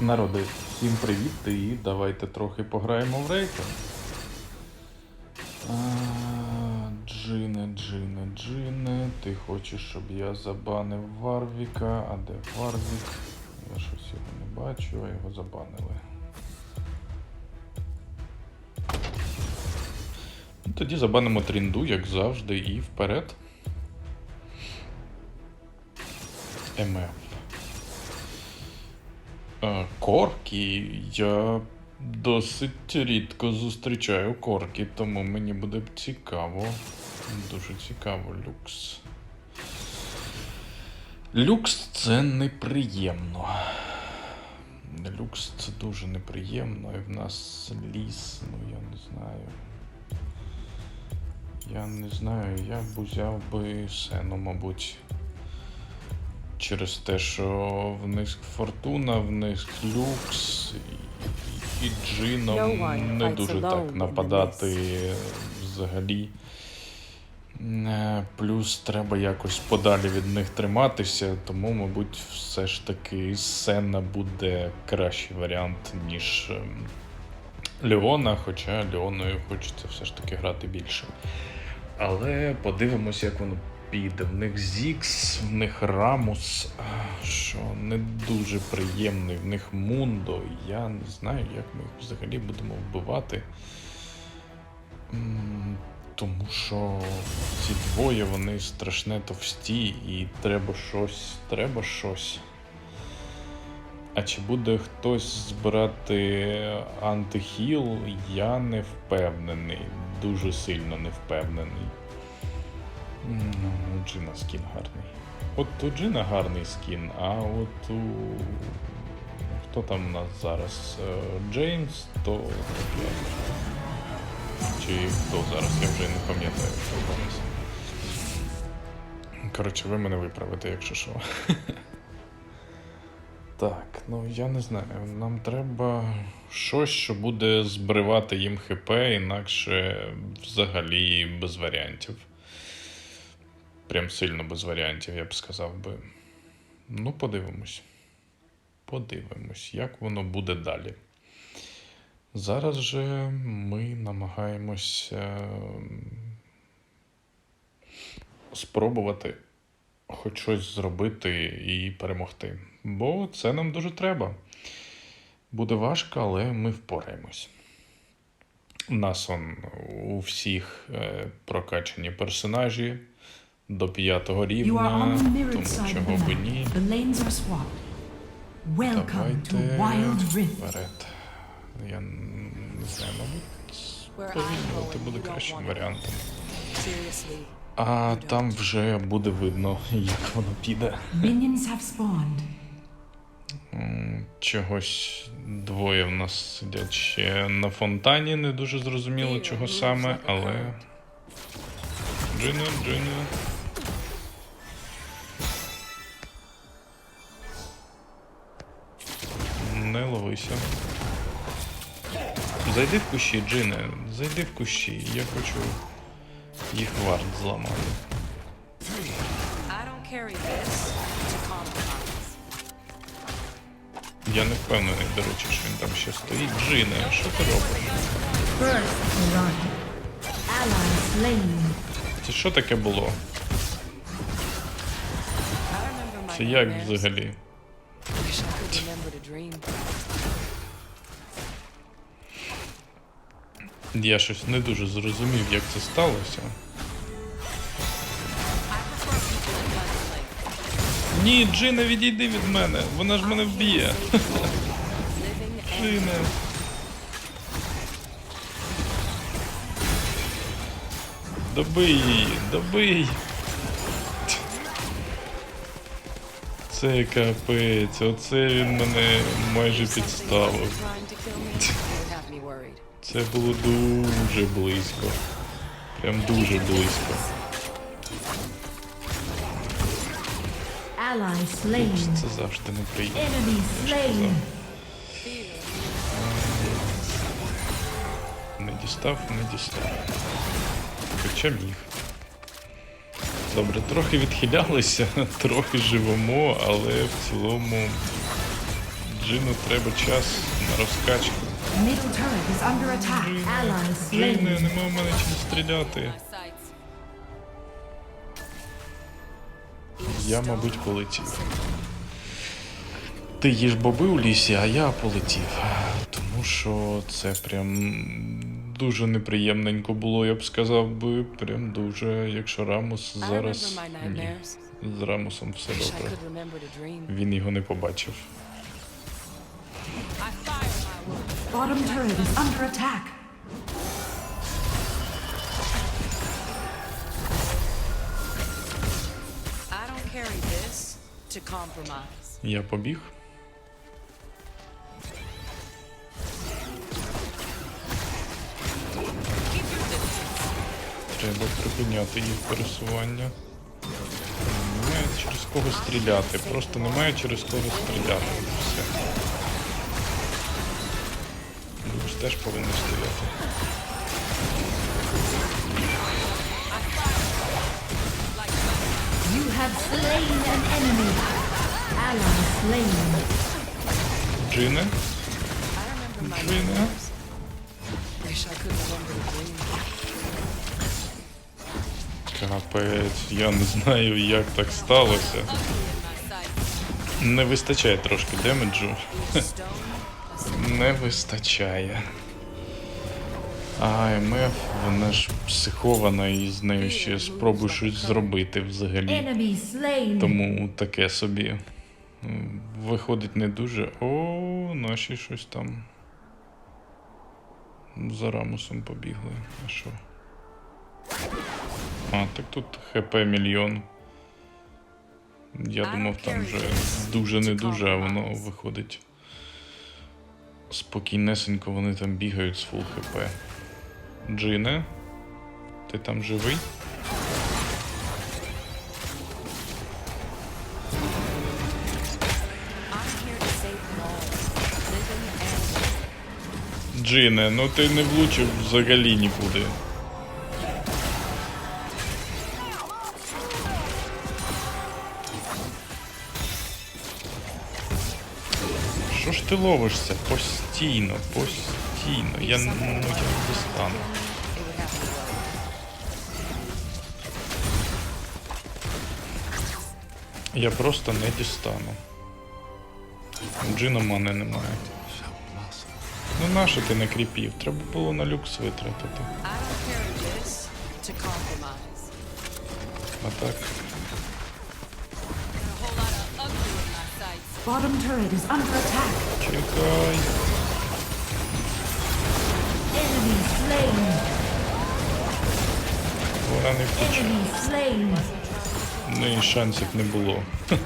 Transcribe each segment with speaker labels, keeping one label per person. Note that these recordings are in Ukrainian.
Speaker 1: Народи, всім привіт і давайте трохи пограємо в рейки. Джине, Джине, Джине, ти хочеш, щоб я забанив Варвіка, а де Варвік? Я щось його не бачу, а його забанили. Ну, Тоді забанимо трінду, як завжди, і вперед. МФ. Е, Корки. Я досить рідко зустрічаю корки, тому мені буде цікаво. Дуже цікаво, люкс. Люкс це неприємно. Люкс це дуже неприємно, і в нас ліс, ну я не знаю. Я не знаю, я б узяв би сену, мабуть. Через те, що в них фортуна, в них люкс і, і джином не дуже так нападати взагалі. Е, Плюс треба якось подалі від них триматися, тому, мабуть, все ж таки Сенна буде кращий варіант, ніж ем, Леона, хоча Леоною хочеться все ж таки грати більше. Але подивимось, як воно піде. В них Зікс, в них Рамус, що не дуже приємний, в них Мундо. Я не знаю, як ми їх взагалі будемо вбивати. Тому що ці двоє вони страшне товсті, і треба щось, треба щось. А чи буде хтось збирати антихіл, я не впевнений. Дуже сильно не впевнений. Ну, у Джина скін гарний. От у Джина гарний скін, а от у. Хто там у нас зараз? Е, Джеймс, то. Чи хто зараз? Я вже не пам'ятаю, хто зараз. Коротше, ви мене виправите, якщо що. Так, ну я не знаю. Нам треба щось, що буде збривати їм ХП, інакше взагалі без варіантів. Прям сильно без варіантів, я б сказав би. Ну, подивимось. Подивимось, як воно буде далі. Зараз же ми намагаємось е, спробувати хоч щось зробити і перемогти. Бо це нам дуже треба. Буде важко, але ми впораємось. У нас он у всіх е, прокачані персонажі до п'ятого
Speaker 2: You are on
Speaker 1: рівня, тому чого б ні.
Speaker 2: The lanes are swapped. Welcome to
Speaker 1: Давайте вперед. Я не знаю, мабуть, повільнювати буде кращим варіантом. А там вже буде видно, як воно піде.
Speaker 2: Minions have spawned.
Speaker 1: М, Чогось двоє в нас сидять ще на фонтані, не дуже зрозуміло, чого саме, але. Джина, Джина. Не ловися. Зайди в кущі, Джине, зайди в кущі, я хочу їх варт зламати. Я не впевнений, до речі, що він там ще стоїть. Джине, що ти робиш? Це що таке було? Це як взагалі? Я щось не дуже зрозумів, як це сталося. Ні, Джина, відійди від мене. Вона ж мене вб'є. Джина. Добий її, добий. Це капець, оце він мене майже підставив. Це було дуже близько. Прям дуже близько. Це завжди неприємно. Не дістав, не дістав. Хоча міг. Добре, трохи відхилялися, трохи живемо, але в цілому Джину треба час на розкачку. Джини, нема в мене чим стріляти. Я, мабуть, полетів. Ти їж боби у лісі, а я полетів. Тому що це прям дуже неприємненько було, я б сказав би. Прям дуже, якщо Рамус зараз. Ні. З Рамусом все добре. Він його не побачив.
Speaker 2: Bottom turret is under attack.
Speaker 3: I don't carry this to compromise.
Speaker 1: Я побіг. Треба припиняти їх пересування. Немає через кого стріляти. Просто немає через кого стріляти. Все. Ж теж повинні стояти.
Speaker 2: You have
Speaker 1: Капець, я не знаю, як так сталося. Не вистачає трошки демеджу. Не вистачає. А МФ, вона ж психована і з нею ще спробуй щось зробити взагалі. Тому таке собі. Виходить не дуже. О, наші щось там. За рамусом побігли. А що? А, так тут ХП мільйон. Я думав, там вже дуже не дуже, а воно виходить. Спокійнесенько вони там бігають з фул ХП. Джине, ти там живий? Джине, ну ти не влучив взагалі нікуди. Ти ловишся? Постійно, постійно. Я, ну, я не достану. Я просто не дістану. Джина мани немає. Ну нащо ти не кріпів? Треба було на люкс витратити. А так.
Speaker 2: Bottom turret is under attack.
Speaker 1: Чекай.
Speaker 2: Enemy slain.
Speaker 1: Вона не втече.
Speaker 2: Enemy slain.
Speaker 1: В неї шансів не було.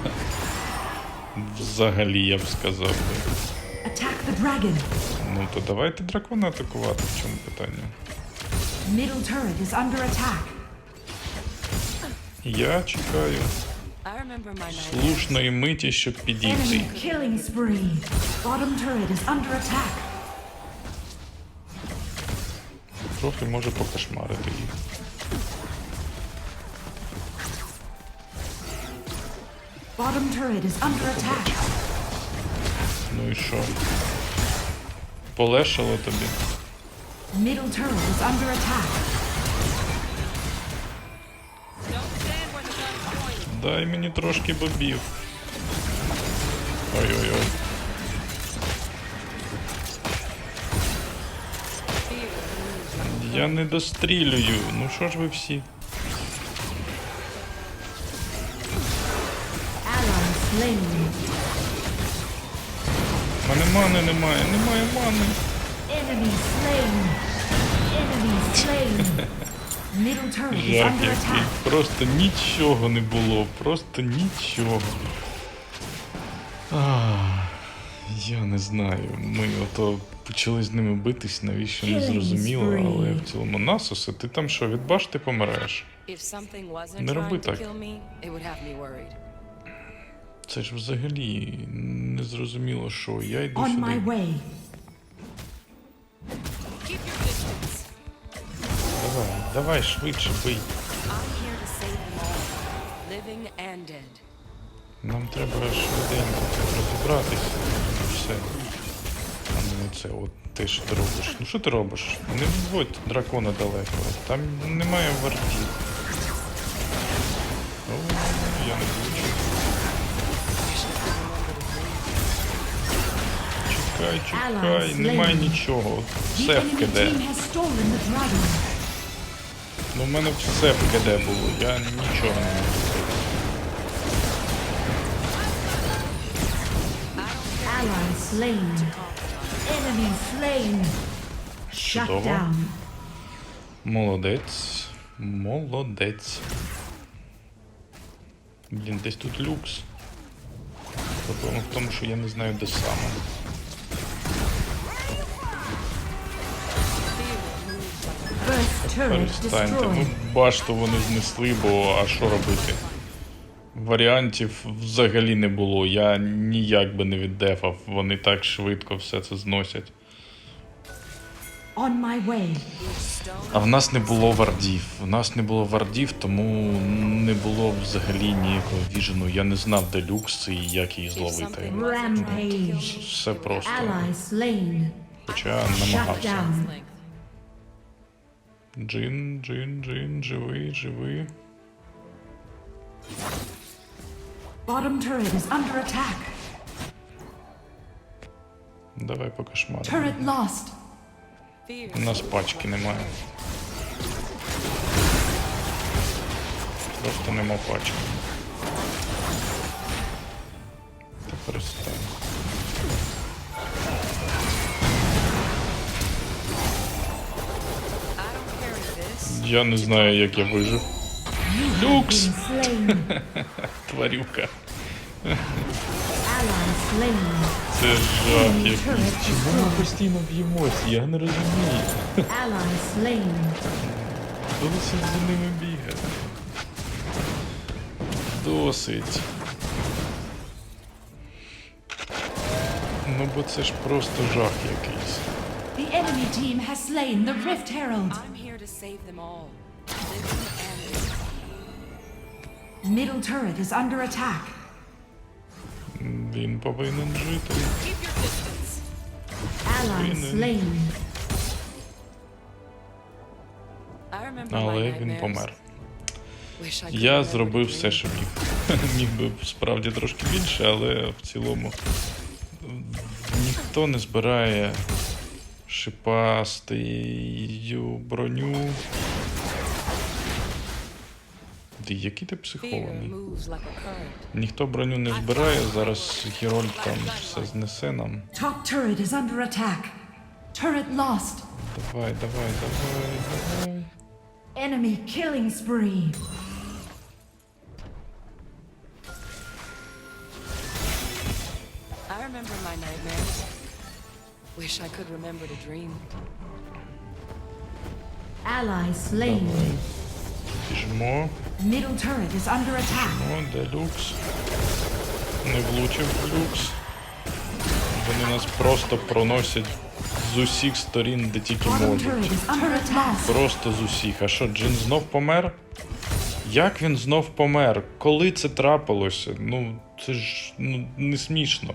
Speaker 1: Взагалі, я б сказав би.
Speaker 2: Attack the dragon.
Speaker 1: Ну то давайте дракона атакувати, в чому питання.
Speaker 2: Middle turret is under attack.
Speaker 1: Я чекаю Слушної миті, щоб підійти. Трохи може покошмарити їх.
Speaker 2: Bottom turret is under attack.
Speaker 1: Ну і що? Полешало тобі?
Speaker 2: Middle turret is under attack.
Speaker 1: Дай мені трошки бобів. Ой-ой-ой. Я не дострілюю. Ну що ж ви всі? У мене мани немає, немає мани. Жах який. Просто нічого не було, просто нічого. Ах, я не знаю. Ми ото почали з ними битись, навіщо не зрозуміло, але в цілому Насосе, ти там що, від башти помираєш? Не роби так. Це ж взагалі не зрозуміло, що я йду сюди. Давай, швидше бий. Нам треба швиденько тут розібратися. Все. А не це, от те, що ти робиш. Ну що ти робиш? Не відводь дракона далеко. Там немає вартів. О, я не влучу. Чекай, чекай, немає нічого. Все в Ну, в мене все в КД було, я нічого не можу.
Speaker 2: Ally slain. Enemy slain. Shut
Speaker 1: Чудово.
Speaker 2: down.
Speaker 1: Молодець. Молодець. Блін, десь тут люкс. Проблема в тому, що я не знаю, де саме. Перестаньте. Ну, башту вони знесли, бо а що робити? Варіантів взагалі не було. Я ніяк би не віддефав. Вони так швидко все це зносять.
Speaker 2: On my way.
Speaker 1: А в нас не було вардів. В нас не було вардів, тому не було взагалі ніякого віжену. Я не знав, де люкс і як її зловити.
Speaker 2: Rampage.
Speaker 1: Все просто. Хоча намагався. Джин, джин, джин, живий, живий.
Speaker 2: Bottom turret is under attack.
Speaker 1: Давай по кошмару.
Speaker 2: Turret lost.
Speaker 1: У нас пачки немає. Просто нема пачки. Та перестань. Я не знаю, як я вижив. Люкс! Тварюка. Це жах якийсь. Чому ми постійно б'ємось? Я не розумію. Досить за ними бігати. Досить. Ну бо це ж просто жах якийсь.
Speaker 2: The enemy team has slain the Rift Herald.
Speaker 3: I'm here save them all. Living and dead.
Speaker 2: Middle turret is under attack.
Speaker 1: Він повинен жити.
Speaker 3: Keep your distance.
Speaker 2: Ally
Speaker 1: Slain.
Speaker 2: slain.
Speaker 3: I remember
Speaker 1: Але
Speaker 3: my
Speaker 1: він
Speaker 3: nightmares.
Speaker 1: помер.
Speaker 3: Wish I could
Speaker 1: Я
Speaker 3: remember
Speaker 1: зробив все,
Speaker 3: dream.
Speaker 1: що міг. Міг би справді трошки більше, але в цілому ніхто не збирає шипастию броню. Ти який ти психований? Ніхто броню не збирає, зараз Герольд там все знесе нам.
Speaker 2: Top turret is under attack. Turret lost.
Speaker 1: Давай, давай, давай, давай.
Speaker 2: Enemy killing spree.
Speaker 3: I remember my nightmares. Wish I could remember to dream.
Speaker 2: Ally slain.
Speaker 1: Біжмо.
Speaker 2: Middle turret is under attack.
Speaker 1: О, де люкс? Не влучив в люкс. Вони нас просто проносять з усіх сторін, де тільки
Speaker 2: Bottom
Speaker 1: можуть.
Speaker 2: is under attack.
Speaker 1: Просто з усіх. А що, Джин знов помер? Як він знов помер? Коли це трапилося? Ну, це ж ну, не смішно.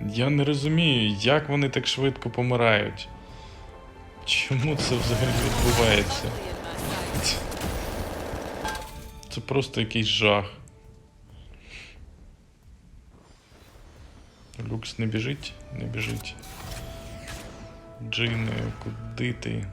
Speaker 1: Я не розумію, як вони так швидко помирають. Чому це взагалі відбувається? Це просто якийсь жах. Люкс не біжить? Не біжить. Джине, куди ти?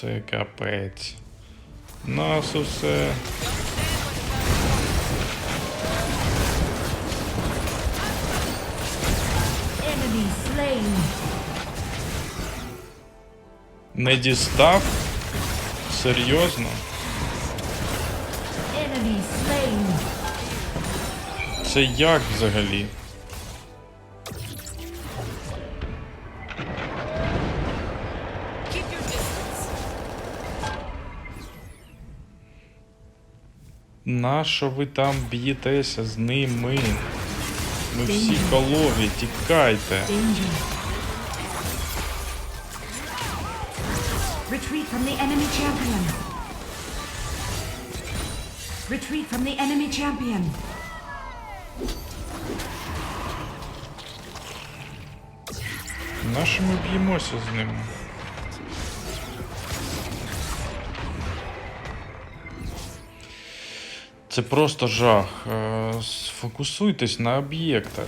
Speaker 1: Це капець. Нас усе. Не дістав? Серйозно? Це як взагалі? Нащо ви там б'єтеся з ними? Ми всі кологі, тікайте.
Speaker 2: Retreat from the enemy champion. Retreat from the enemy champion.
Speaker 1: Нащо ми б'ємося з ним? Це просто жах. Е, Сфокусуйтесь на об'єктах.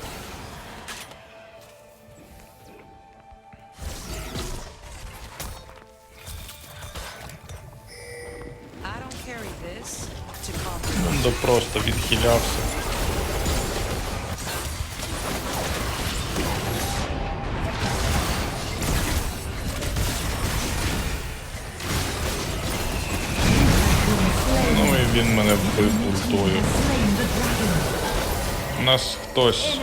Speaker 3: To
Speaker 1: просто відхилявся.
Speaker 2: Dragon.
Speaker 1: У нас хтось,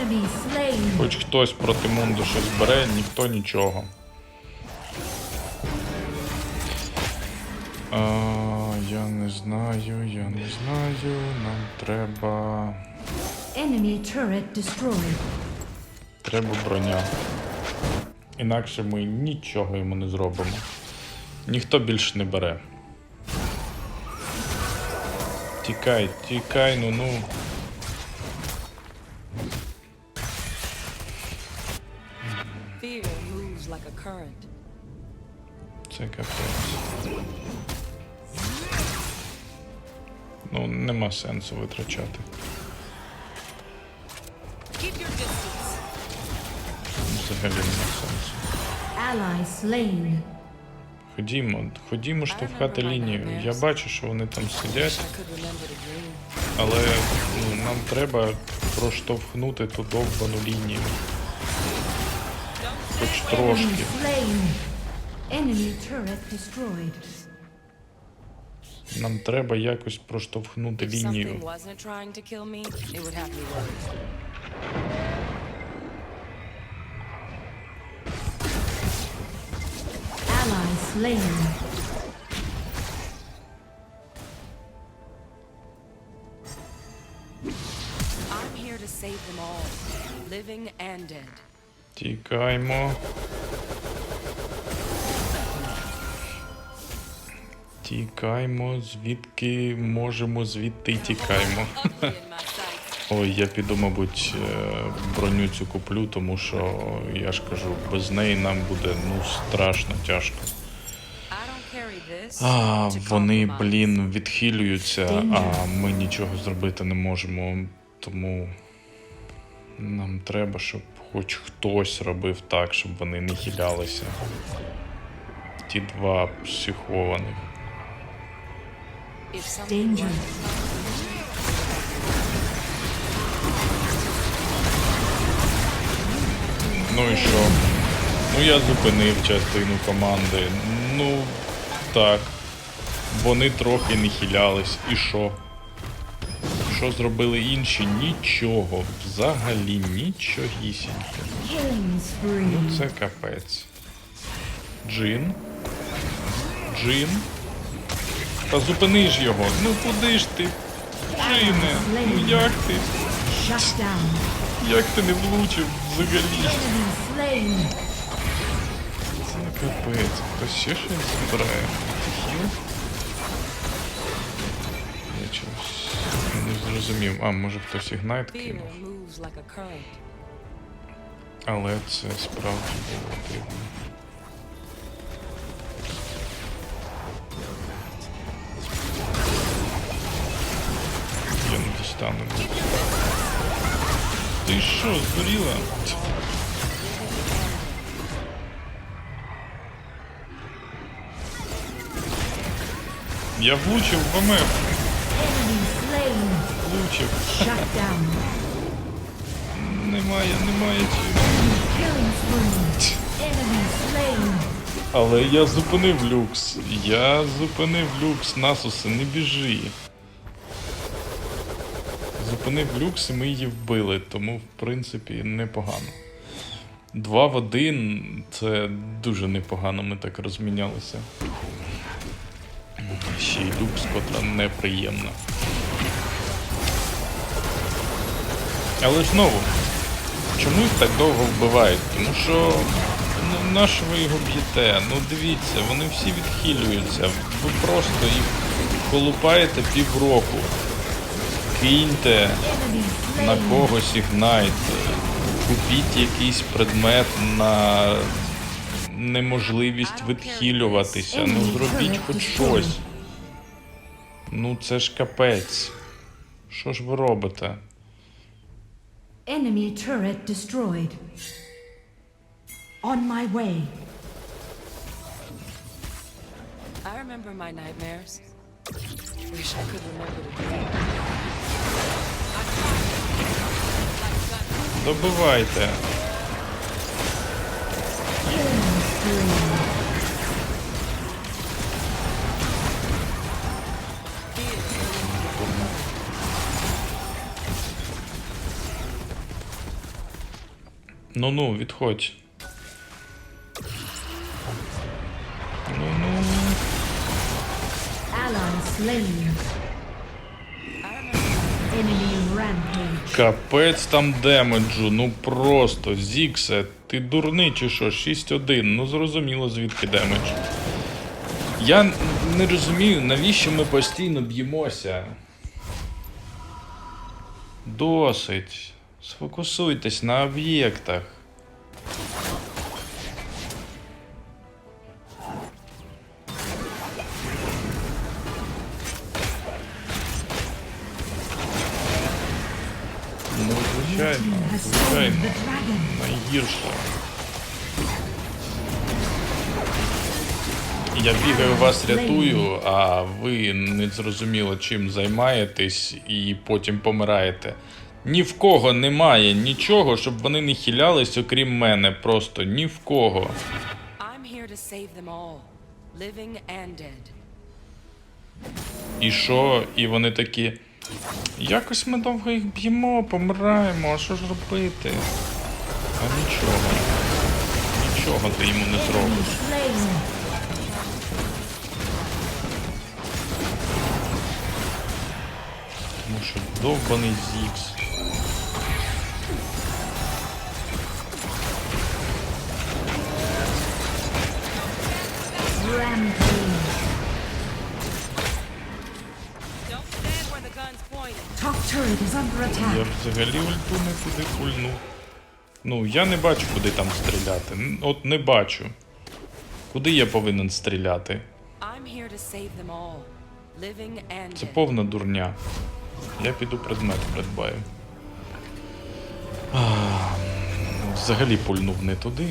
Speaker 1: хоч хтось проти Мунду щось бере, ніхто нічого. А, я не знаю, я не знаю. Нам треба. Треба броня. Інакше ми нічого йому не зробимо. Ніхто більше не бере. Тікай, тікай, ну ну.
Speaker 3: Like a current.
Speaker 1: Це капець. Ну, нема сенсу витрачати.
Speaker 3: Keep your distance.
Speaker 1: Взагалі нема сенсу.
Speaker 2: Ally slain.
Speaker 1: Ходімо, ходімо штовхати лінію. Я бачу, що вони там сидять, але ну, нам треба проштовхнути ту довбану лінію. Хоч трошки. Нам треба якось проштовхнути лінію.
Speaker 2: Slain.
Speaker 3: I'm here to save them all, living and dead.
Speaker 1: Тікаймо. Тікаймо, звідки можемо, звідти й тікаймо. Ой, я піду, мабуть, е, броню цю куплю, тому що я ж кажу, без неї нам буде ну страшно тяжко.
Speaker 3: I don't carry this
Speaker 1: А, вони, блін, відхилюються, а ми нічого зробити не можемо. Тому нам треба, щоб хоч хтось робив так, щоб вони не хилялися. Ті два психованих.
Speaker 2: Danger.
Speaker 1: Ну і що? Ну я зупинив частину команди. Ну так. Вони трохи не хилялись. І що? Що зробили інші? Нічого. Взагалі нічогісінько. Ну це капець. Джин. Джин. Та зупини ж його. Ну куди ж ти? Джине. Ну як ти? Як ти не влучив взагалі?
Speaker 2: Enemy slain.
Speaker 1: Це капець. Хтось ще щось збирає? Хіл? Я чогось не зрозумів. А, може хтось ігнайт
Speaker 3: Fear
Speaker 1: кинув.
Speaker 3: moves like a current.
Speaker 1: Але це справді було дивно. Я не дістану. Ти що, здуріла? Я влучив в МФ. Влучив. Немає, немає
Speaker 2: spree.
Speaker 1: Але я зупинив люкс. Я зупинив люкс, Насусе, не біжи. Зупинив люкс і ми її вбили, тому в принципі непогано. Два в один це дуже непогано, ми так розмінялися. Ще й люкс, котра неприємна. Але знову, Чому їх так довго вбивають? Тому що ну що ви його б'єте? Ну дивіться, вони всі відхилюються. Ви просто їх колупаєте півроку. Киньте на когось ігнайт. Купіть якийсь предмет на неможливість відхилюватися. Ну зробіть хоч щось. Ну це ж капець. Що ж ви робите?
Speaker 2: Enemy turret destroyed. On my way.
Speaker 3: I remember my nightmares. Wish I could remember to dream.
Speaker 1: Добивайте.
Speaker 2: Killing spree.
Speaker 1: Ну-ну, відходь.
Speaker 2: Enemy rampage.
Speaker 1: Капець там демеджу, ну просто, Зіксе, ти дурний чи що? 6-1, ну зрозуміло звідки демедж. Я не розумію, навіщо ми постійно б'ємося. Досить. Сфокусуйтесь на об'єктах. Звичайно, звичайно. Найгірше. Я бігаю, вас рятую, а ви не зрозуміло чим займаєтесь і потім помираєте. Ні в кого немає нічого, щоб вони не хилялись, окрім мене. Просто ні в кого. І що? І вони такі. Якось ми довго їх б'ємо, помираємо, а що ж робити? А нічого. Нічого ти йому не зробиш. Тому що довбаний Зікс.
Speaker 2: Rampage.
Speaker 1: Я взагалі ульту не туди пульнув. Ну, я не бачу, куди там стріляти. От не бачу. Куди я повинен стріляти? Це повна дурня. Я піду предмет придбаю. Взагалі пульнув не туди.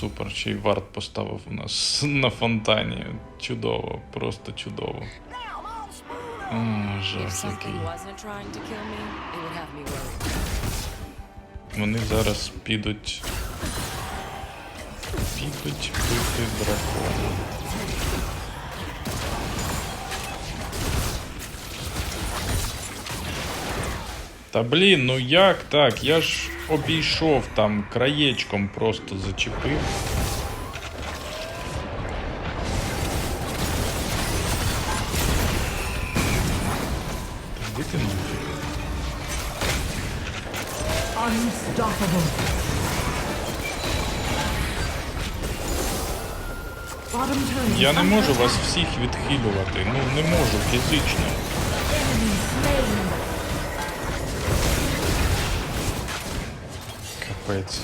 Speaker 1: Супер, ще й варт поставив у нас на фонтані. Чудово, просто чудово. А,
Speaker 3: If
Speaker 1: жах який.
Speaker 3: something wasn't trying to kill me, it would have me worried.
Speaker 1: Вони зараз підуть. Підуть бити дракона. Та блін, ну як так? Я ж обійшов там краєчком просто зачепив. Я не можу вас всіх відхилювати. Ну не можу фізично. Капець.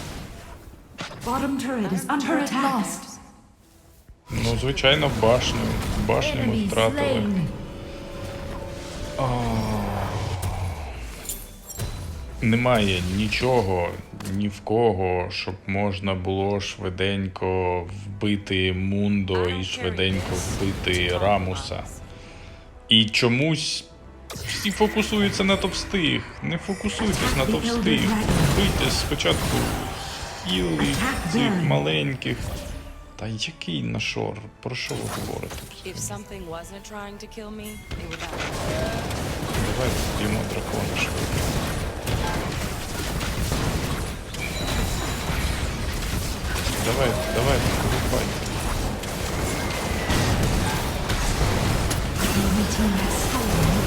Speaker 1: Ну, звичайно, башню. Башню ми втратили.
Speaker 2: slain.
Speaker 1: Немає нічого, ні в кого, щоб можна було швиденько вбити Мундо і швиденько вбити Рамуса. І чомусь всі фокусуються на товстих. Не фокусуйтесь на товстих. Вбийте спочатку хіли цих маленьких. Та який нашор? Про що ви говорите? Давайте вб'ємо дракона швидко.
Speaker 2: The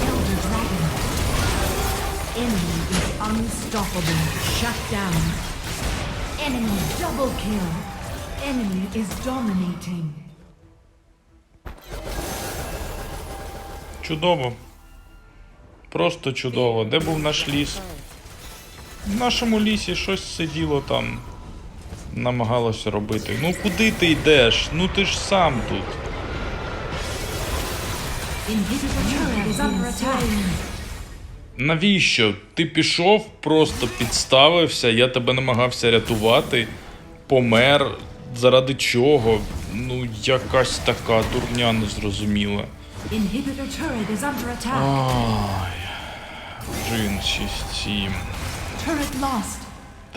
Speaker 2: Elder Dragon. Enemy is Unstoppable. Shut down. Enemy double kill. Enemy is dominating.
Speaker 1: Чудово. Просто чудово. Де був наш ліс? В нашому лісі щось сиділо там. Намагалося робити. Ну куди ти йдеш? Ну ти ж сам тут. Навіщо? Ти пішов, просто підставився, я тебе намагався рятувати, помер. Заради чого? Ну, якась така дурня незрозуміла. Ай. Джин 6-7,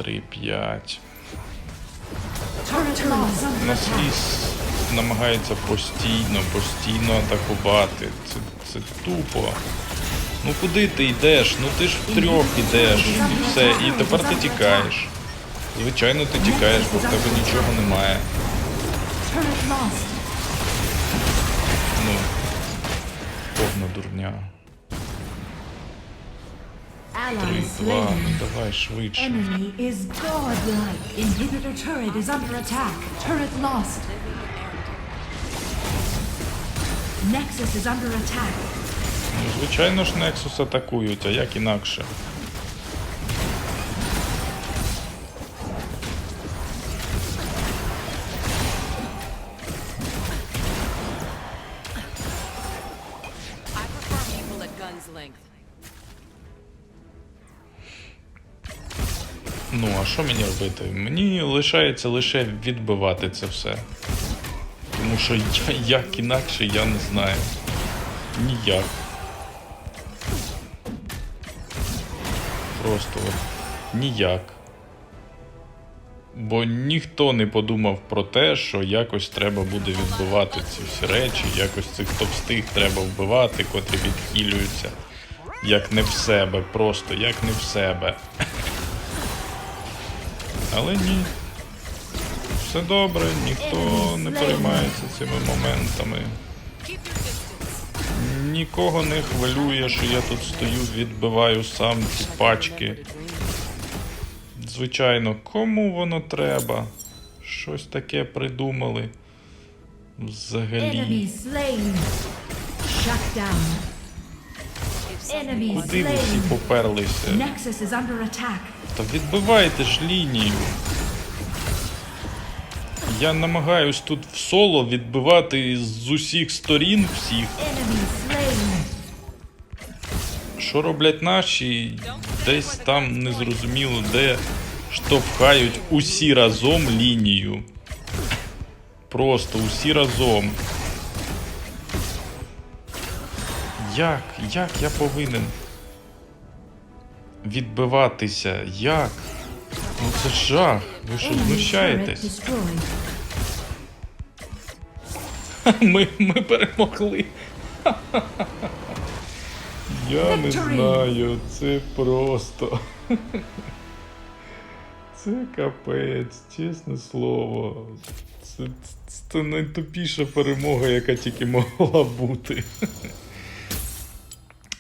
Speaker 1: 3-5. Нас ліс намагається постійно, постійно атакувати. Це, це тупо. Ну куди ти йдеш? Ну ти ж втрьох ідеш і все, і тепер ти тікаєш. Звичайно, ти тікаєш, бо в тебе нічого немає. Ну, повна дурня. Три, два, давай швидше.
Speaker 2: Enemy is godlike. Inhibitor turret is under attack. Turret lost. Nexus is under attack.
Speaker 1: Ну, звичайно ж, Nexus атакують, а як інакше. Що мені робити? Мені лишається лише відбивати це все. Тому що я, як інакше я не знаю. Ніяк. Просто ніяк. Бо ніхто не подумав про те, що якось треба буде відбивати ці всі речі, якось цих товстих треба вбивати, котрі відхилюються. Як не в себе, просто як не в себе. Але ні. Все добре, ніхто не переймається цими моментами. Нікого не хвилює, що я тут стою, відбиваю сам ці пачки. Звичайно, кому воно треба? Щось таке придумали. Взагалі. Куди ви всі поперлися? Та відбивайте ж лінію. Я намагаюсь тут в соло відбивати з усіх сторін всіх. Що роблять наші? Десь там незрозуміло, де штовхають усі разом лінію. Просто усі разом. Як? Як я повинен відбиватися? Як? Ну це жах. Ви що знущаєтесь? Ми, ми перемогли. Я не знаю, це просто. Це капець, чесне слово. Це, це найтупіша перемога, яка тільки могла бути.